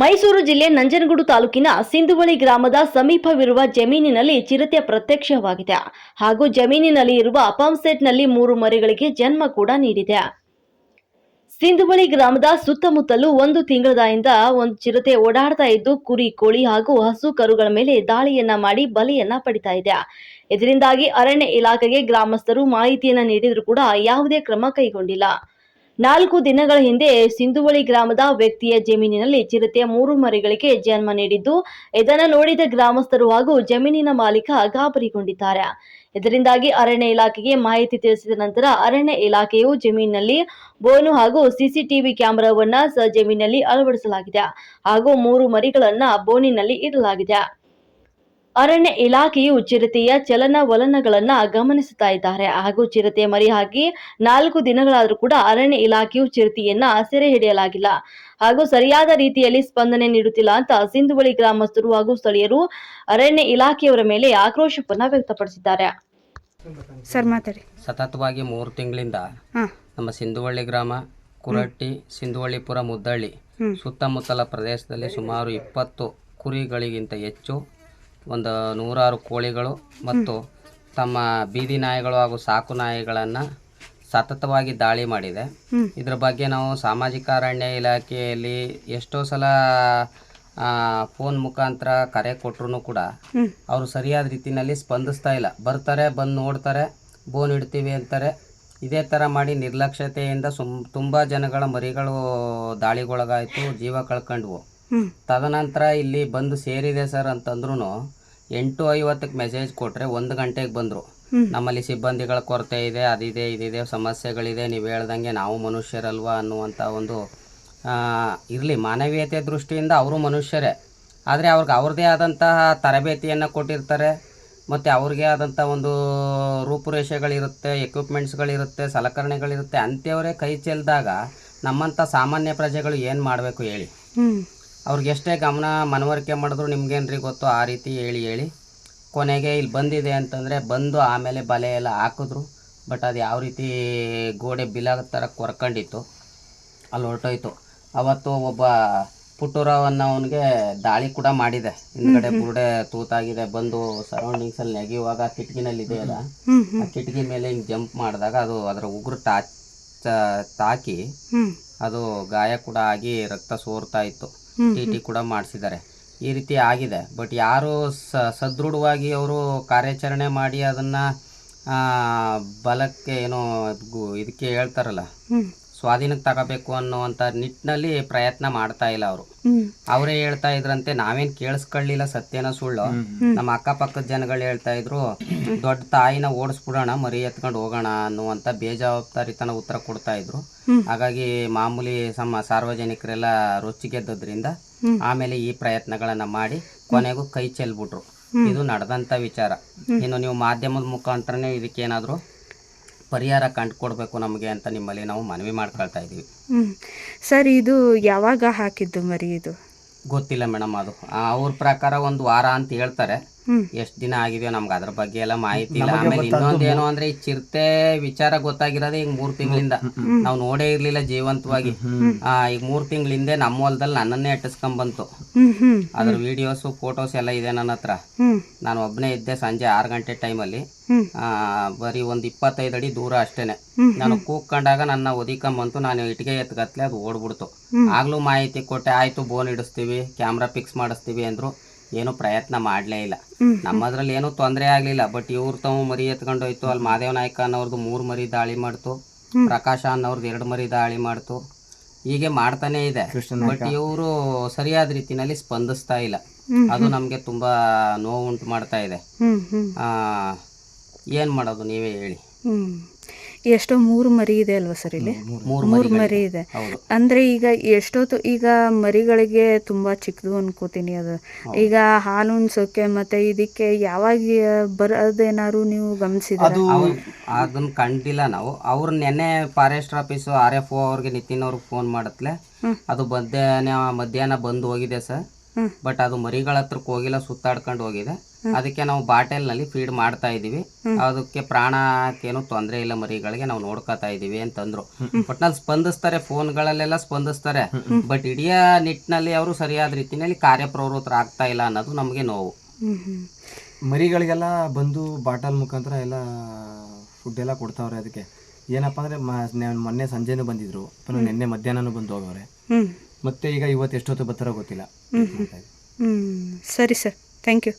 ಮೈಸೂರು ಜಿಲ್ಲೆ ನಂಜನಗೂಡು ತಾಲೂಕಿನ ಸಿಂಧುವಳಿ ಗ್ರಾಮದ ಸಮೀಪವಿರುವ ಜಮೀನಿನಲ್ಲಿ ಚಿರತೆ ಪ್ರತ್ಯಕ್ಷವಾಗಿದೆ. ಹಾಗೂ ಜಮೀನಿನಲ್ಲಿ ಇರುವ ಪಂಪ್ಸೆಟ್ನಲ್ಲಿ ಮೂರು ಮರಿಗಳಿಗೆ ಜನ್ಮ ಕೂಡ ನೀಡಿದೆ. ಸಿಂಧುವಳಿ ಗ್ರಾಮದ ಸುತ್ತಮುತ್ತಲೂ ಒಂದು ತಿಂಗಳದಿಂದ ಒಂದು ಚಿರತೆ ಓಡಾಡ್ತಾ ಇದ್ದು, ಕುರಿ, ಕೋಳಿ ಹಾಗೂ ಹಸು ಕರುಗಳ ಮೇಲೆ ದಾಳಿಯನ್ನ ಮಾಡಿ ಬಲಿಯನ್ನ ಪಡಿತಾ ಇದೆ. ಇದರಿಂದಾಗಿ ಅರಣ್ಯ ಇಲಾಖೆಗೆ ಗ್ರಾಮಸ್ಥರು ಮಾಹಿತಿಯನ್ನ ನೀಡಿದ್ರು ಕೂಡ ಯಾವುದೇ ಕ್ರಮ ಕೈಗೊಂಡಿಲ್ಲ. ನಾಲ್ಕು ದಿನಗಳ ಹಿಂದೆ ಸಿಂಧುವಳಿ ಗ್ರಾಮದ ವ್ಯಕ್ತಿಯ ಜಮೀನಿನಲ್ಲಿ ಚಿರತೆಯ ಮೂರು ಮರಿಗಳಿಗೆ ಜನ್ಮ ನೀಡಿದ್ದು, ಇದನ್ನು ನೋಡಿದ ಗ್ರಾಮಸ್ಥರು ಹಾಗೂ ಜಮೀನಿನ ಮಾಲೀಕ ಗಾಬರಿಗೊಂಡಿದ್ದಾರೆ. ಇದರಿಂದಾಗಿ ಅರಣ್ಯ ಇಲಾಖೆಗೆ ಮಾಹಿತಿ ತಿಳಿಸಿದ ನಂತರ ಅರಣ್ಯ ಇಲಾಖೆಯು ಜಮೀನಿನಲ್ಲಿ ಬೋನು ಹಾಗೂ ಸಿಸಿಟಿವಿ ಕ್ಯಾಮೆರಾವನ್ನ ಜಮೀನಿನಲ್ಲಿ ಅಳವಡಿಸಲಾಗಿದೆ ಹಾಗೂ ಮೂರು ಮರಿಗಳನ್ನ ಬೋನಿನಲ್ಲಿ ಇಡಲಾಗಿದೆ. ಅರಣ್ಯ ಇಲಾಖೆಯು ಚಿರತೆಯ ಚಲನವಲನಗಳನ್ನ ಗಮನಿಸುತ್ತಾ ಇದ್ದಾರೆ. ಹಾಗೂ ಚಿರತೆ ಮರಿ ಹಾಕಿ ನಾಲ್ಕು ದಿನಗಳಾದರೂ ಕೂಡ ಅರಣ್ಯ ಇಲಾಖೆಯು ಚಿರತೆಯನ್ನ ಸೆರೆ ಹಿಡಿಯಲಾಗಿಲ್ಲ. ಹಾಗೂ ಸರಿಯಾದ ರೀತಿಯಲ್ಲಿ ಸ್ಪಂದನೆ ನೀಡುತ್ತಿಲ್ಲ ಅಂತ ಸಿಂಧುವಳಿ ಗ್ರಾಮಸ್ಥರು ಹಾಗೂ ಸ್ಥಳೀಯರು ಅರಣ್ಯ ಇಲಾಖೆಯವರ ಮೇಲೆ ಆಕ್ರೋಶವನ್ನ ವ್ಯಕ್ತಪಡಿಸಿದ್ದಾರೆ. ಸರ್ ಮಾತಾಡಿ. ಸತತವಾಗಿ ಮೂರು ತಿಂಗಳಿಂದ ನಮ್ಮ ಸಿಂಧುವಳ್ಳಿ ಗ್ರಾಮ ಕುರಟ್ಟಿ ಸಿಂಧುವಳ್ಳಿಪುರ ಮುದ್ದಳ್ಳಿ ಸುತ್ತಮುತ್ತಲ ಪ್ರದೇಶದಲ್ಲಿ ಸುಮಾರು ಇಪ್ಪತ್ತು ಕುರಿಗಳಿಗಿಂತ ಹೆಚ್ಚು ಒಂದು ನೂರಾರು ಕೋಳಿಗಳು ಮತ್ತು ತಮ್ಮ ಬೀದಿ ನಾಯಿಗಳು ಹಾಗೂ ಸಾಕು ನಾಯಿಗಳನ್ನು ಸತತವಾಗಿ ದಾಳಿ ಮಾಡಿದೆ. ಇದರ ಬಗ್ಗೆ ನಾವು ಸಾಮಾಜಿಕ ಅರಣ್ಯ ಇಲಾಖೆಯಲ್ಲಿ ಎಷ್ಟೋ ಸಲ ಫೋನ್ ಮುಖಾಂತರ ಕರೆ ಕೊಟ್ಟರು ಕೂಡ ಅವರು ಸರಿಯಾದ ರೀತಿಯಲ್ಲಿ ಸ್ಪಂದಿಸ್ತಾ ಇಲ್ಲ. ಬರ್ತಾರೆ ಬಂದು ನೋಡ್ತಾರೆ ಬೋನ್ ಇಡ್ತೀವಿ ಅಂತಾರೆ. ಇದೇ ಥರ ಮಾಡಿ ನಿರ್ಲಕ್ಷ್ಯತೆಯಿಂದ ಸುಮ್ ತುಂಬ ಜನಗಳ ಮರಿಗಳು ದಾಳಿಗೊಳಗಾಯಿತು ಜೀವ ಕಳ್ಕೊಂಡ್ವು. ತದನಂತರ ಇಲ್ಲಿ ಬಂದು ಸೇರಿದೆ ಸರ್ ಅಂತಂದ್ರೂ ಎಂಟು ಐವತ್ತಕ್ಕೆ ಮೆಸೇಜ್ ಕೊಟ್ಟರೆ ಒಂದು ಗಂಟೆಗೆ ಬಂದರು. ನಮ್ಮಲ್ಲಿ ಸಿಬ್ಬಂದಿಗಳ ಕೊರತೆ ಇದೆ ಅದಿದೆ ಇದಿದೆ ಸಮಸ್ಯೆಗಳಿದೆ ನೀವು ಹೇಳ್ದಂಗೆ ನಾವು ಮನುಷ್ಯರಲ್ವಾ ಅನ್ನುವಂಥ ಒಂದು ಇರಲಿ. ಮಾನವೀಯತೆ ದೃಷ್ಟಿಯಿಂದ ಅವರು ಮನುಷ್ಯರೇ. ಆದರೆ ಅವ್ರಿಗೆ ಅವ್ರದ್ದೇ ಆದಂತಹ ತರಬೇತಿಯನ್ನು ಕೊಟ್ಟಿರ್ತಾರೆ. ಮತ್ತು ಅವ್ರಿಗೆ ಆದಂಥ ಒಂದು ರೂಪುರೇಷೆಗಳಿರುತ್ತೆ ಎಕ್ವಿಪ್ಮೆಂಟ್ಸ್ಗಳಿರುತ್ತೆ ಸಲಕರಣೆಗಳಿರುತ್ತೆ. ಅಂಥವರೇ ಕೈ ಚೆಲ್ಲಿದಾಗ ನಮ್ಮಂಥ ಸಾಮಾನ್ಯ ಪ್ರಜೆಗಳು ಏನು ಮಾಡಬೇಕು ಹೇಳಿ. ಅವ್ರಿಗೆ ಎಷ್ಟೇ ಗಮನ ಮನವರಿಕೆ ಮಾಡಿದ್ರು ನಿಮ್ಗೇನ್ರಿ ಗೊತ್ತು? ಆ ರೀತಿ ಹೇಳಿ ಹೇಳಿ. ಕೊನೆಗೆ ಇಲ್ಲಿ ಬಂದಿದೆ ಅಂತಂದರೆ ಬಂದು ಆಮೇಲೆ ಬಲೆ ಎಲ್ಲ ಹಾಕಿದ್ರು. ಬಟ್ ಅದು ಯಾವ ರೀತಿ ಗೋಡೆ ಬಿಲಾಗ ಥರ ಕೊರ್ಕೊಂಡಿತ್ತು. ಅಲ್ಲಿ ಹೊರಟೋಯ್ತು. ಅವತ್ತು ಒಬ್ಬ ಪುಟ್ಟೂರವನ್ನ ಅವನಿಗೆ ದಾಳಿ ಕೂಡ ಮಾಡಿದೆ. ಹಿಂದ್ಗಡೆ ಬುರುಡೆ ತೂತಾಗಿದೆ ಬಂದು ಸರೌಂಡಿಂಗ್ಸಲ್ಲಿ ನೆಗೆಯುವಾಗ ಕಿಟಕಿನಲ್ಲಿ ಇದೆಯಲ್ಲ ಅಲ್ಲ. ಆ ಕಿಟಕಿ ಮೇಲೆ ಹಿಂಗೆ ಜಂಪ್ ಮಾಡಿದಾಗ ಅದು ಅದರ ಉಗುರು ತಾಕಿ ಅದು ಗಾಯ ಕೂಡ ಆಗಿ ರಕ್ತ ಸೋರ್ತಾ ಇತ್ತು. ಟಿ ಟಿ ಕೂಡ ಮಾಡಿಸಿದ್ದಾರೆ. ಈ ರೀತಿ ಆಗಿದೆ. ಬಟ್ ಯಾರು ಸದೃಢವಾಗಿ ಅವರು ಕಾರ್ಯಾಚರಣೆ ಮಾಡಿ ಅದನ್ನು ಬಲಕ್ಕೆ ಏನೋ ಇದಕ್ಕೆ ಹೇಳ್ತಾರಲ್ಲ. ಸ್ವಾಧೀನಕ್ಕೆ ತಗೋಬೇಕು ಅನ್ನುವಂಥ ನಿಟ್ಟಿನಲ್ಲಿ ಪ್ರಯತ್ನ ಮಾಡ್ತಾ ಇಲ್ಲ ಅವರು. ಅವರೇ ಹೇಳ್ತಾ ಇದ್ರಂತೆ ನಾವೇನ್ ಕೇಳಿಸ್ಕೊಳ್ಳಿಲ್ಲ ಸತ್ಯನ ಸುಳ್ಳು. ನಮ್ಮ ಅಕ್ಕಪಕ್ಕದ ಜನಗಳು ಹೇಳ್ತಾ ಇದ್ರು ದೊಡ್ಡ ತಾಯಿನ ಓಡಿಸ್ಬಿಡೋಣ ಮರಿ ಎತ್ಕೊಂಡು ಹೋಗೋಣ ಅನ್ನುವಂಥ ಬೇಜವಾಬ್ದಾರಿತನ ಉತ್ತರ ಕೊಡ್ತಾ ಇದ್ರು. ಹಾಗಾಗಿ ಮಾಮೂಲಿ ಸಮ ಸಾರ್ವಜನಿಕರೆಲ್ಲ ರೊಚ್ಚಿಗೆದ್ದದ್ರಿಂದ ಆಮೇಲೆ ಈ ಪ್ರಯತ್ನಗಳನ್ನ ಮಾಡಿ ಕೊನೆಗೂ ಕೈ ಚೆಲ್ಬಿಟ್ರು. ಇದು ನಡೆದಂತ ವಿಚಾರ. ಇನ್ನು ನೀವು ಮಾಧ್ಯಮದ ಮುಖಾಂತರನೇ ಇದಕ್ಕೇನಾದರೂ ಪರಿಹಾರ ಕಂಡುಕೊಡ್ಬೇಕು ನಮಗೆ ಅಂತ ನಿಮ್ಮಲ್ಲಿ ನಾವು ಮನವಿ ಮಾಡ್ಕೊಳ್ತಾ ಇದ್ದೀವಿ. ಸರ್ ಇದು ಯಾವಾಗ ಹಾಕಿದ್ದು ಮರಿ ಇದು? ಗೊತ್ತಿಲ್ಲ ಮೇಡಮ್ ಅದು. ಅವ್ರ ಪ್ರಕಾರ ಒಂದು ವಾರ ಅಂತ ಹೇಳ್ತಾರೆ. ಎಷ್ಟು ದಿನ ಆಗಿದೆಯೋ ನಮ್ಗೆ ಅದ್ರ ಬಗ್ಗೆ ಎಲ್ಲ ಮಾಹಿತಿ ಇಲ್ಲ. ಆಮೇಲೆ ಇನ್ನೊಂದ್ ಏನು ಅಂದ್ರೆ ಈ ಚಿರತೆ ವಿಚಾರ ಗೊತ್ತಾಗಿರೋದೇ ಈಗ ಮೂರ್ ತಿಂಗಳಿಂದ. ನಾವು ನೋಡೇ ಇರ್ಲಿಲ್ಲ ಜೀವಂತವಾಗಿ. ಆ, ಈಗ ಮೂರ್ ತಿಂಗಳ ಹಿಂದೆ ನಮ್ಮ ಹೊಲದಲ್ಲಿ ನನ್ನನ್ನೇ ಅಟ್ಟಿಸ್ಕೊಂಡ್ ಬಂತು ಅದ್ರ ವಿಡಿಯೋಸ್ ಫೋಟೋಸ್ ಎಲ್ಲ ಇದೆ ನನ್ನ ಹತ್ರ. ನಾನು ಒಬ್ಬನೇ ಇದ್ದೆ ಸಂಜೆ ಆರು ಗಂಟೆ ಟೈಮಲ್ಲಿ ಆ ಬರೀ ಒಂದು ಇಪ್ಪತ್ತೈದು ಅಡಿ ದೂರ ಅಷ್ಟೇನೆ. ನಾನು ಕೂಗ್ಕೊಂಡಾಗ ನನ್ನ ಒದಿಕೊಂಬಂತು. ನಾನು ಇಟ್ಟಿಗೆ ಎತ್ಗತ್ಲೆ ಅದು ಓಡ್ಬಿಡ್ತು. ಆಗ್ಲೂ ಮಾಹಿತಿ ಕೊಟ್ಟೆ ಆಯ್ತು ಬೋನ್ ಇಡಿಸ್ತೀವಿ ಕ್ಯಾಮ್ರಾ ಫಿಕ್ಸ್ ಮಾಡಿಸ್ತೀವಿ ಅಂದ್ರು. ಏನು ಪ್ರಯತ್ನ ಮಾಡಲೇ ಇಲ್ಲ. ನಮ್ಮದ್ರಲ್ಲಿ ಏನು ತೊಂದರೆ ಆಗ್ಲಿಲ್ಲ. ಬಟ್ ಇವ್ರು ತಾವು ಮರಿ ಎತ್ಕೊಂಡು ಹೋಯ್ತು. ಅಲ್ಲಿ ಮಾದೇವ ನಾಯ್ಕ ಅನ್ನೋರ್ದು ಮೂರು ಮರಿ ದಾಳಿ ಮಾಡ್ತು. ಪ್ರಕಾಶ ಅನ್ನೋರ್ದು ಎರಡು ಮರಿ ದಾಳಿ ಮಾಡ್ತು. ಹೀಗೆ ಮಾಡ್ತಾನೆ ಇದೆ. ಬಟ್ ಇವರು ಸರಿಯಾದ ರೀತಿನಲ್ಲಿ ಸ್ಪಂದಿಸ್ತಾ ಇಲ್ಲ. ಅದು ನಮ್ಗೆ ತುಂಬಾ ನೋವುಂಟು ಮಾಡ್ತಾ ಇದೆ. ಆ, ಏನ್ ಮಾಡೋದು ನೀವೇ ಹೇಳಿ. ಎಷ್ಟೋ ಮೂರು ಮರಿ ಇದೆ ಅಲ್ವಾ ಸರ್ ಇಲ್ಲಿ? ಮೂರು ಮೂರು ಇದೆ. ಅಂದ್ರೆ ಈಗ ಎಷ್ಟೊತ್ತು ಈಗ ಮರಿಗಳಿಗೆ ತುಂಬಾ ಚಿಕ್ಕದು ಅನ್ಕೋತೀನಿ ಅದು. ಈಗ ಹಾಲು ಉಣ್ಸೋಕೆ ಮತ್ತೆ ಇದಕ್ಕೆ ಯಾವಾಗ ಬರೋದೇನಾದ್ರು ನೀವು ಗಮನಿಸಿದ್ರೆ ಅದನ್ನ ಕಂಡಿಲ್ಲ ನಾವು. ಅವ್ರ ನೆನ್ನೆ forest office R F O ಅವ್ರಿಗೆ ನಿತಿನ್ ಅವ್ರಿಗೆ ಫೋನ್ ಮಾಡತ್ಲೆ. ಅದು ಮಧ್ಯಾಹ್ನ ಮಧ್ಯಾಹ್ನ ಬಂದು ಹೋಗಿದೆ ಸರ್. ಬಟ್ ಅದು ಮರಿಗಳ ಹತ್ರಕ್ಕೆ ಹೋಗಿಲ್ಲ ಸುತ್ತಾಡ್ಕೊಂಡು ಹೋಗಿದೆ. ಅದಕ್ಕೆ ನಾವು ಬಾಟೆಲ್ನಲ್ಲಿ ಫೀಡ್ ಮಾಡ್ತಾ ಇದೀವಿ ಅದಕ್ಕೆ ಪ್ರಾಣಕ್ಕೇನು ತೊಂದರೆ ಇಲ್ಲ ಮರಿಗಳಿಗೆ ನಾವು ನೋಡ್ಕೊತಾ ಇದೀವಿ ಅಂತಂದ್ರು. ಒಟ್ನಲ್ಲಿ ಸ್ಪಂದಿಸ್ತಾರೆ ಫೋನ್ಗಳಲ್ಲೆಲ್ಲ ಸ್ಪಂದಿಸ್ತಾರೆ. ಬಟ್ ಇಡೀ ನಿಟ್ಟಿನಲ್ಲಿ ಅವರು ಸರಿಯಾದ ರೀತಿಯಲ್ಲಿ ಕಾರ್ಯಪ್ರವೃತ್ತರಾಗ್ತಾ ಇಲ್ಲ ಅನ್ನೋದು ನಮಗೆ ನೋವು. ಮರಿಗಳಿಗೆಲ್ಲ ಬಂದು ಬಾಟಲ್ ಮುಖಾಂತರ ಎಲ್ಲ ಫುಡ್ ಎಲ್ಲ ಕೊಡ್ತಾವ್ರೆ ಅದಕ್ಕೆ. ಏನಪ್ಪ ಅಂದ್ರೆ ಮೊನ್ನೆ ಸಂಜೆನೂ ಬಂದಿದ್ರು. ನಿನ್ನೆ ಮಧ್ಯಾಹ್ನನೂ ಬಂದು ಹೋಗವ್ರೆ. ಮತ್ತೆ ಈಗ ಇವತ್ತು ಎಷ್ಟೊತ್ತು ಬರ್ತಾರೋ ಗೊತ್ತಿಲ್ಲ. ಹ್ಮ್ ಸರಿ ಸರ್. Thank you